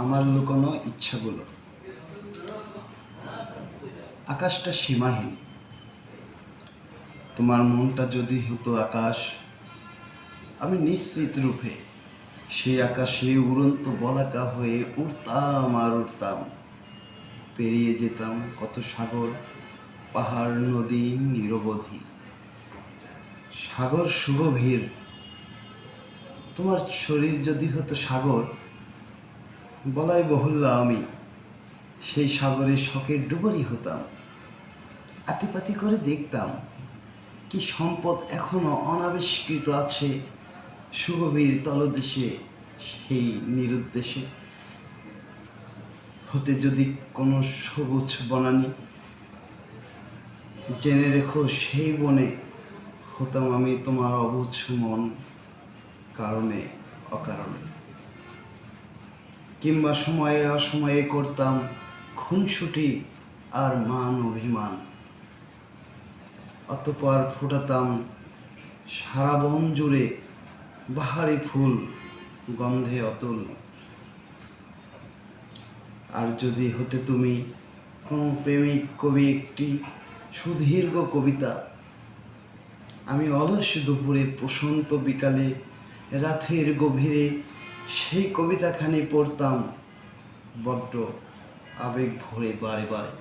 আমার লুকোনো ইচ্ছাগুলো। আকাশটা সীমাহীন। তোমার মনটা যদি হতো আকাশ, আমি নিশ্চিত রূপে সেই আকাশে উড়ন্ত বলাকা হয়ে উড়তাম আর উড়তাম। পেরিয়ে যেতাম কত সাগর, পাহাড়, নদী, নিরবধি। সাগর শুভভীর তোমার শরীর যদি হতো সাগর বলাই বহুল্য আমি। সেই সাগরে শখের ডুবুরি হতাম। আতিপাতি করে দেখতাম কি সম্পদ এখনও অনাবিষ্কৃত আছে সুগভীর তলদেশে সেই নিরুদ্দেশে। হতে যদি কোনো সবুজ বনানি, জেনে রেখো সেই বনে হতাম আমি তোমার অবুঝ মন কারণে অকারণে। কিংবা সময়ে অসময়ে করতাম খুনসুটি আর মান অভিমান। অতপর ফোটাতাম সারা বন জুড়ে বাহারি ফুল গন্ধে অতুল। আর যদি হতে তুমি কোনো প্রেমিক কবি একটি সুদীর্ঘ কবিতা, আমি অলস দুপুরে প্রশান্ত বিকালে রাতের গভীরে সেই কবিতাখানি পড়তাম বড্ড আবেগ ভরে বারে বারে।